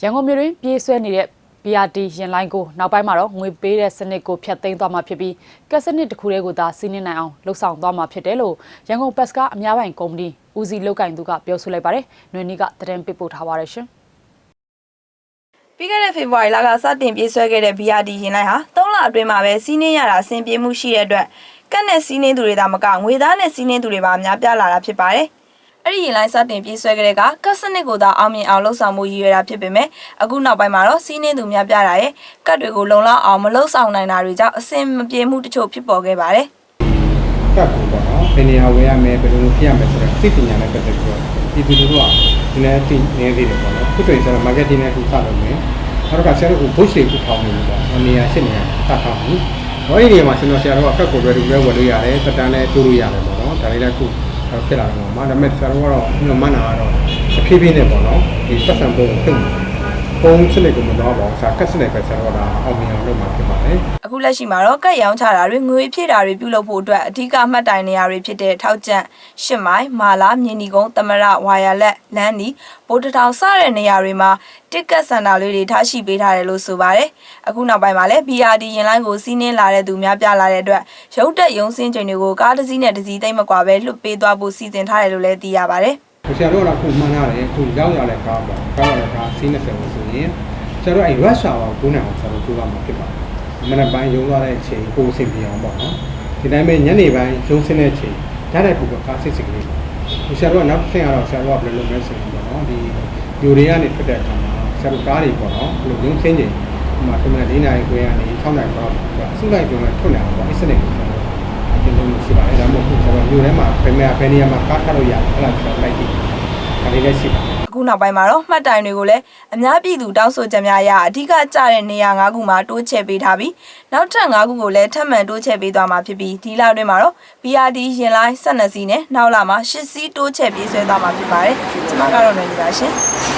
ရန်ကုန်မြို့တွင်ပြေးဆွဲနေတဲ့ BRT ရင်လိုင်းကိုနောက်ပိုင်းမှာတော့ငွေပေးတဲ့စနစ်ကိုဖျက်သိမ်းသွားမှာဖြစ်ပြီးကက်စနစ်တစ်ခုတည်းကိုသာစီးနှင်းနိုင်အောင်လှုပ်ဆောင်သွားမှာဖြစ်တယ်လို့ရန်ကုန်ဘတ်စကားအများပိုင်ကုမ္ပဏီဦးစီးလုတ်ကင်သူကပြောဆိုလိုက်ပါတယ်။ຫນွေနီကသတင်းပေးပို့ထားပါရရှင်။ပြီးခဲ့တဲ့ဖေဖော်ဝါရီလကစတင်ပြေးဆွဲခဲ့တဲ့ BRD ရင်လိုက်ဟာ3လအတွင်းမှာပဲစီးနှင်းရတာအဆင်ပြေမှုရှိတဲ့အတွက်ကတ်နဲ့စီးနှင်းသူတွေသာမကငွေသားနဲ့စီးနှင်းသူတွေပါအများပြားလာတာဖြစ်ပါတယ်။ အဲ့ဒီရင်လိုက်စတင်ပြေးဆွဲခဲ့တဲ့ကကတ်စနစ်ကိုသာအောင်မြင်အောင်လှုပ်ဆောင်မှုရည်ရွယ်တာဖြစ်ပေမဲ့အခုနောက်ပိုင်းမှာတော့စီးနှင်းသူများပြားတာရဲ့ကတ်တွေကိုလုံလောက်အောင်မလှုပ်ဆောင်နိုင်တာတွေကြောင့်အဆင်မပြေမှုတချို့ဖြစ်ပေါ်ခဲ့ပါတယ်။ကတ်ကိုပေါ့နော်ဘယ်နေရာဝယ်ရမယ်ဘယ်လိုလုပ်ဖြစ်ရမယ်ဆိုတော့သိပညာနဲ့ပတ်သက်ပြီးတော့ဒီသူတို့ကဒီနေ့သိနေသေးတယ်ပေါ့နော်ခုဆိုရင်ကျွန်တော် marketing နဲ့ခုစလုပ်မယ်နောက်ကဆရာတို့က bush တွေခုထောင်းနေလို့ပေါ့နေရာရှင်းနေရာစထောင်းပြီဟောဒီနေရာမှာကျွန်တော်ဆရာတို့ကကတ်ကို ready ပဲဝယ်လို့ရတယ်တက်တန်းနဲ့တိုးလို့ရတယ်ပေါ့နော်ဒါလေးလည်းခု ဖြစ်လာတော့မှာဒါပေမဲ့ဆရာတို့ကတော့ညမနာကတော့အဖြည်းဖြည်းနဲ့ပေါ့နော်ဒီပတ်စံပုံကိုထုတ်ပုံစနစ်ကိုမတော့ပါဘူးဆရာကတ်စနစ်ပဲဆရာတို့ကအောင်မြင်အောင်လုပ်မှာဖြစ်ပါတယ်အခု လက်ရှိမှာတော့ကတ်ရောင်းချတာတွေငွေဖြည့်တာတွေပြုလုပ်ဖို့အတွက်အဓိကမှတ်တိုင်နေရာတွေဖြစ်တဲ့ထောက်ကျန့်ရှစ်မိုင်မာလာမြင်းဒီကုန်းတမရဝါယာလက်လမ်းဒီဗိုလ်တထောင်စတဲ့နေရာတွေမှာတစ်ကတ်စင်တာလေးတွေထားရှိပေးထားတယ်လို့ဆိုပါတယ်အခုနောက်ပိုင်းမှာလည်း BRD ရင်လိုင်းကိုစီးနင်းလာတဲ့သူများပြားလာတဲ့အတွက်ရုပ်တက်ရုံစင်းချိန်တွေကိုကားတစ်စီးနဲ့တစ်စီးသိမ့်မကွာပဲလွတ်ပေးသွားဖို့စီစဉ်ထားတယ်လို့လည်းသိရပါတယ်ဆရာတို့ကခုမှန်းရတယ်ခုရောက်ရတဲ့ကားပေါ့ကားရတဲ့ကားစီး20ကိုဆိုရင်ဆရာတို့အဲ့ rush hour ကို9နိုင်အောင်ဆရာတို့ပြောရမှာဖြစ်ပါတယ်။ မနက်ပိုင်းရုံးသွားတဲ့အချိန်ကိုအဆင်ပြေအောင်ပေါ့နော်။ဒီတိုင်းပဲညနေပိုင်းရုံးဆင်းတဲ့အချိန်ဓာတ်ရိုက်ပို့ကားစစ်စစ်ကလေး။ဆရာတို့ကနောက်တစ်ဆင့်ကတော့ဆရာတို့ကဘယ်လိုလုပ်မလဲဆိုရင်ပေါ့နော်ဒီယူတွေကနေထွက်တဲ့အခါမှာဆရာတို့ကားတွေပေါ့နော်ဘယ်လိုရုံးဆင်းချိန်ဒီမှာတမန်၄နာရီခွဲကနေ6နာရီတော့အစုလိုက်ပြောင်းလဲထွက်နေအောင်ပေါ့အဲ့စနစ်ကိုဆရာတို့အကျဉ်းလုံးရှိပါတယ်ဒါမှမဟုတ်ဆရာတို့ယူထဲမှာဘယ်မှာဘယ်နေရာမှာကားထပ်လို့ရတယ်အဲ့ဒါဆရာလိုက်ကြည့်ဒါလေးလည်းရှိပါတယ်အခု နောက်ပိုင်းမှာတော့မှတ်တိုင်တွေကိုလည်းအများပြည်သူတောင်းဆိုချက်များအရအဓိကကျတဲ့နေရာ၅ခုမှာတိုးချဲ့ပေးထားပြီးနောက်ထပ်၅ခုကိုလည်းထပ်မံတိုးချဲ့ပေးသွားမှာဖြစ်ပြီးဒီလအတွင်းမှာတော့ BRD ရင်လိုင်း12စီးနဲ့နောက်လာမှာ10စီးတိုးချဲ့ပြေးဆွဲသွားမှာဖြစ်ပါတယ်။ကျွန်မကတော့နေနေပါရှင်။